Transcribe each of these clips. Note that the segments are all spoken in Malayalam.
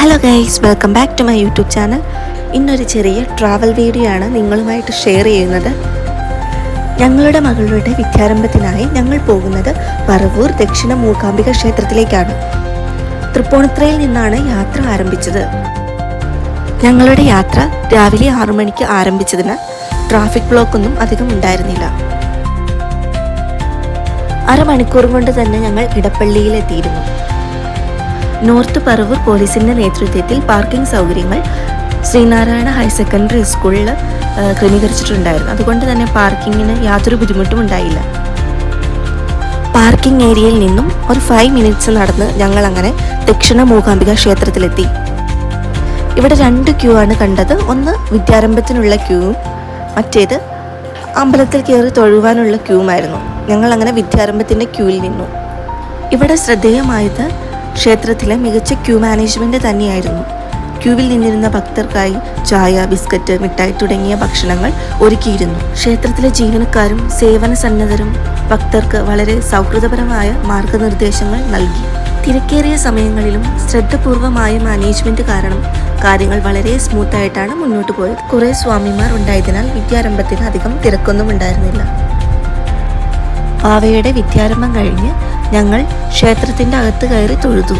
Hello guys welcome back to my YouTube channel ഇന്നൊരു ചെറിയ ട്രാവൽ വീഡിയോ ആണ് നിങ്ങളുമായിട്ട് ഷെയർ ചെയ്യുന്നത്. ഞങ്ങളുടെ മകളുടെ വിദ്യാരംഭത്തിനായി ഞങ്ങൾ പോകുന്നത് പറവൂർ ദക്ഷിണ മൂകാംബിക ക്ഷേത്രത്തിലേക്കാണ്. തൃപ്പൂണിത്രയിൽ നിന്നാണ് യാത്ര ആരംഭിച്ചത്. ഞങ്ങളുടെ യാത്ര രാവിലെ ആറു മണിക്ക് ആരംഭിച്ചതിന് ട്രാഫിക് ബ്ലോക്ക് ഒന്നും അധികം ഉണ്ടായിരുന്നില്ല. അരമണിക്കൂർ കൊണ്ട് തന്നെ ഞങ്ങൾ ഇടപ്പള്ളിയിലെത്തിയിരുന്നു. നോർത്ത് പറവൂർ പോലീസിന്റെ നേതൃത്വത്തിൽ പാർക്കിംഗ് സൗകര്യങ്ങൾ ശ്രീനാരായണ ഹയർ സെക്കൻഡറി സ്കൂളിൽ ക്രമീകരിച്ചിട്ടുണ്ടായിരുന്നു. അതുകൊണ്ട് തന്നെ പാർക്കിങ്ങിന് യാതൊരു ബുദ്ധിമുട്ടും ഉണ്ടായില്ല. പാർക്കിംഗ് ഏരിയയിൽ നിന്നും ഒരു ഫൈവ് മിനിറ്റ്സ് നടന്ന് ഞങ്ങൾ അങ്ങനെ ദക്ഷിണ മൂകാംബിക ക്ഷേത്രത്തിലെത്തി. ഇവിടെ രണ്ട് ക്യൂ ആണ് കണ്ടത്. ഒന്ന് വിദ്യാരംഭത്തിനുള്ള ക്യൂവും മറ്റേത് അമ്പലത്തിൽ കയറി തൊഴുവാനുള്ള ക്യൂവുമായിരുന്നു. ഞങ്ങൾ അങ്ങനെ വിദ്യാരംഭത്തിന്റെ ക്യൂവിൽ നിന്നു. ഇവിടെ ശ്രദ്ധേയമായത് ക്ഷേത്രത്തിലെ മികച്ച ക്യൂ മാനേജ്മെന്റ് തന്നെയായിരുന്നു. ക്യൂവിൽ നിന്നിരുന്ന ഭക്തർക്കായി ചായ ബിസ്ക്കറ്റ് മിഠായി തുടങ്ങിയ ഭക്ഷണങ്ങൾ ഒരുക്കിയിരുന്നു. ക്ഷേത്രത്തിലെ ജീവനക്കാരും സേവന സന്നദ്ധരും ഭക്തർക്ക് വളരെ സൗഹൃദപരമായ മാർഗനിർദ്ദേശങ്ങൾ നൽകി. തിരക്കേറിയ സമയങ്ങളിലും ശ്രദ്ധപൂർവമായ മാനേജ്മെന്റ് കാരണം കാര്യങ്ങൾ വളരെ സ്മൂത്തായിട്ടാണ് മുന്നോട്ട് പോയത്. കുറെ സ്വാമിമാർ ഉണ്ടായതിനാൽ വിദ്യാരംഭത്തിന് അധികം തിരക്കൊന്നും ഉണ്ടായിരുന്നില്ല. പാവയുടെ വിദ്യാരംഭം കഴിഞ്ഞ് ഞങ്ങൾ ക്ഷേത്രത്തിന്റെ അകത്ത് കയറി തൊഴുതു.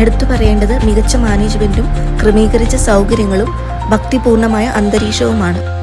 എടുത്തു പറയേണ്ടത് മികച്ച മാനേജ്മെന്റും ക്രമീകരിച്ച സൗകര്യങ്ങളും ഭക്തിപൂർണമായ അന്തരീക്ഷവുമാണ്.